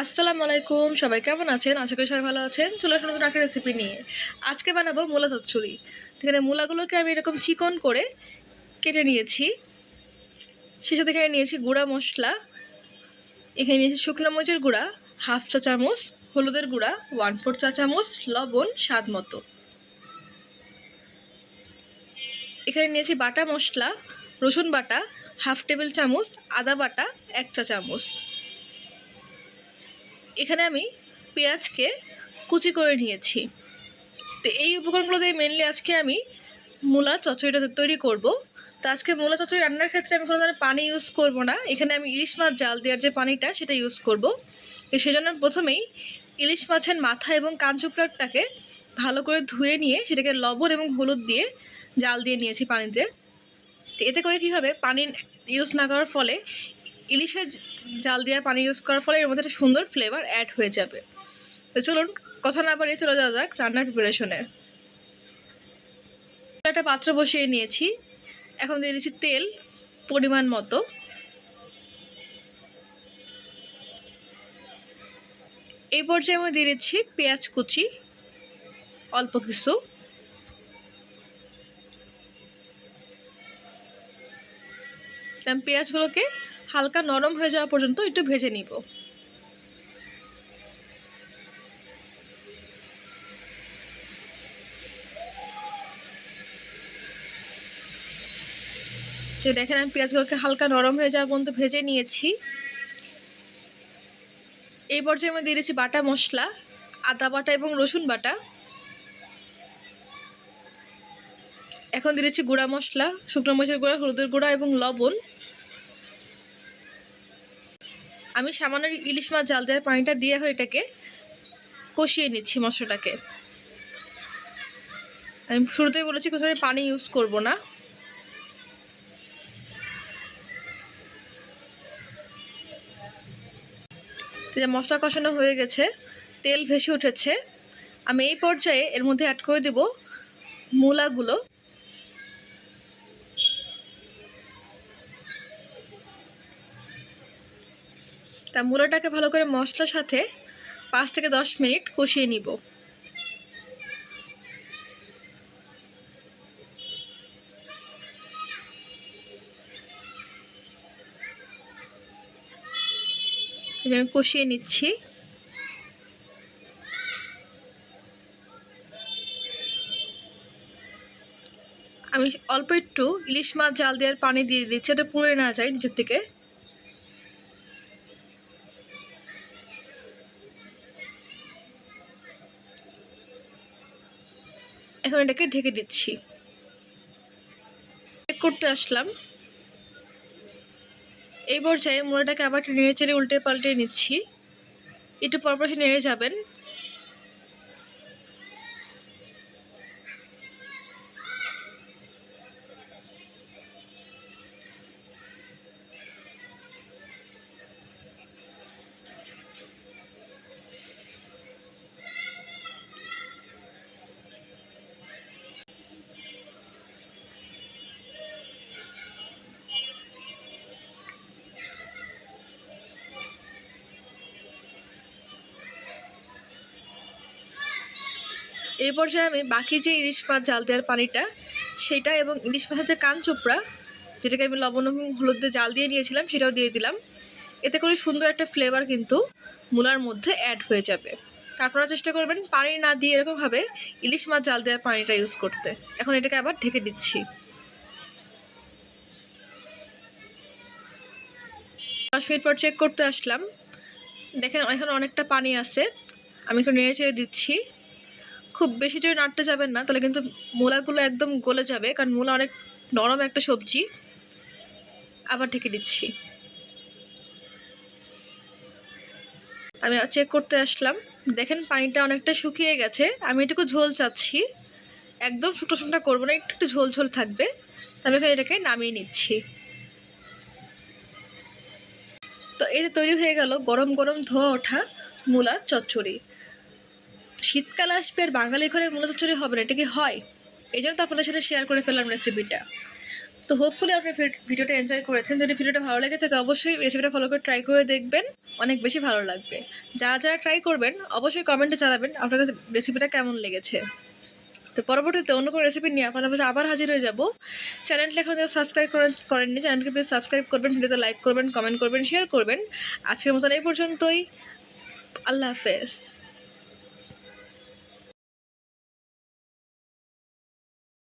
আসসালামু আলাইকুম, সবাই কেমন আছেন? আশা করি সবাই ভালো আছেন। চলে আসুন একটা রেসিপি নিয়ে। আজকে বানাবো মূলা চচ্চড়ি। এখানে মূলাগুলোকে আমি এরকম চিকন করে কেটে নিয়েছি। সে সাথে এখানে নিয়েছি গুঁড়া মশলা। এখানে নিয়েছি শুকনো মরিচের গুঁড়া, হাফ চা চামচ, হলুদের গুঁড়া ওয়ান ফোর চা চামচ, লবণ, স্বাদ মতো। এখানে নিয়েছি বাটা মশলা, রসুন বাটা হাফ টেবিল চামচ, আদা বাটা, এক চা চামচ। এখানে আমি পেঁয়াজকে কুচি করে নিয়েছি। তো এই উপকরণগুলো দিয়ে মেনলি আজকে আমি মূলা চচ্চড়িটা তৈরি করব। তো আজকে মূলা চচ্চড়ি রান্নার ক্ষেত্রে আমি কোনো ধরনের পানি ইউজ করব না। এখানে আমি ইলিশ মাছ জাল দেওয়ার যে পানিটা সেটা ইউজ করব। তো সেজন্য প্রথমেই ইলিশ মাছের মাথা এবং কাঞ্চুপ্রাকটাকে ভালো করে ধুয়ে নিয়ে সেটাকে লবণ এবং হলুদ দিয়ে জাল দিয়ে নিয়েছি পানিতে। তো এতে করে কী হবে? পানি ইউজ না করার ফলে ইলিশের জাল দেওয়া পানি ইউজ করার ফলে এর মধ্যে একটা সুন্দর ফ্লেভার অ্যাড হয়ে যাবে। তো চলুন, কথা না বাড়িয়ে চলে যাওয়া যাক রান্নার প্রিপারেশনে একটা পাত্র বসিয়ে নিয়েছি। এখন দিয়ে দিচ্ছি তেল পরিমাণ মতো। এই পর্যায়ে আমি দিয়ে দিচ্ছি পেঁয়াজ কুচি, অল্প কিছু। পেঁয়াজগুলোকে হালকা নরম হয়ে যাওয়া পর্যন্ত একটু ভেজে নিব। তো দেখেন আমি পেঁয়াজগুলোকে হালকা নরম হয়ে যাওয়া পর্যন্ত ভেজে নিয়েছি। এই পর্যায়ে আমি দিয়ে দিয়েছি বাটা মশলা, আদা বাটা এবং রসুন বাটা। এখন দিয়েছি গুঁড়া মশলা, শুকনো মরিচের গুঁড়া, হলুদের গুঁড়া এবং লবণ। আমি সামান্য ইলিশ মাছ, জাল দেওয়ার পানিটা দিয়ে এখন এটাকে কষিয়ে নিচ্ছি মশলাটাকে। আমি শুরুতেই বলেছি কোথাও পানি ইউজ করব না। মশলা কষানো হয়ে গেছে, তেল ভেসে উঠেছে। আমি এই পর্যায়ে এর মধ্যে অ্যাড করে দেব মূলাগুলো। তা মূলাটাকে ভালো করে মশলার সাথে পাঁচ থেকে দশ মিনিট কষিয়ে নিব। আমি কষিয়ে নিচ্ছি। আমি অল্প একটু ইলিশ মাছ জাল দেওয়ার পানি দিয়ে দিচ্ছি এটা পুড়ে না যায় নিচের থেকে এখন এটাকে ঢেকে দিচ্ছি। করতে আসলাম। এই পর্যায়ে মুড়াটাকে আবার নেড়ে চেড়ে উল্টে পাল্টে নিচ্ছি। একটু পরপর নেড়ে যাবেন। এই পর্যায়ে আমি বাকি যে ইলিশ মাছ, জাল দেওয়ার পানিটা, সেটা এবং ইলিশ মাছের যে কান চোপড়া, যেটাকে আমি লবণ এবং হলুদ দিয়ে জাল দিয়ে নিয়েছিলাম, সেটাও দিয়ে দিলাম। এতে করে সুন্দর একটা ফ্লেভার কিন্তু মূলার মধ্যে অ্যাড হয়ে যাবে। আপনারা চেষ্টা করবেন পানি না দিয়ে এরকমভাবে ইলিশ মাছ, জাল দেওয়ার পানিটা ইউজ করতে। এখন এটাকে আবার ঢেকে দিচ্ছি। দশ মিনিট পর চেক করতে আসলাম। দেখেন, এখানে অনেকটা পানি আছে। আমি একটু নেড়ে চেড়ে দিচ্ছি। খুব বেশি জোরে নাড়তে যাবেন না, তাহলে কিন্তু মূলাগুলো একদম গলে যাবে, কারণ মূলা অনেক নরম একটা সবজি। আবার ঢেকে দিচ্ছি। আমি চেক করতে আসলাম। দেখেন পানিটা অনেকটা শুকিয়ে গেছে। আমি এটুকু ঝোল চাচ্ছি। একদম শুকনো শুকনো করব না, একটু একটু ঝোল ঝোল থাকবে। আমি এখানে এটাকে নামিয়ে নিচ্ছি। তো এতে তৈরি হয়ে গেল গরম গরম ধোয়া ওঠা মূলা চচ্চড়ি। শীতকাল আসবে আর বাঙালি ঘরে মূলা চুরি হবে না, এটা কি হয়? এই জন্য তো আপনাদের সাথে শেয়ার করে ফেললাম রেসিপিটা তো হোপফুলি আপনি ভিডিওটা এনজয় করেছেন। যদি ভিডিওটা ভালো লাগে থাকে, অবশ্যই রেসিপিটা ফলো করে ট্রাই করে দেখবেন। অনেক বেশি ভালো লাগবে। যারা যারা ট্রাই করবেন, অবশ্যই কমেন্টে জানাবেন আপনার কাছে রেসিপিটা কেমন লেগেছে। তো পরবর্তীতে অন্য কোনো রেসিপি নিয়ে আপনাদের পাশে আবার হাজির হয়ে যাব। চ্যানেলটা এখন যারা সাবস্ক্রাইব করেন, করেননি চ্যানেলকে প্লিজ সাবস্ক্রাইব করবেন, ভিডিওতে লাইক করবেন কমেন্ট করবেন শেয়ার করবেন। আজকের মতন এই পর্যন্তই। আল্লাহ হাফেজ।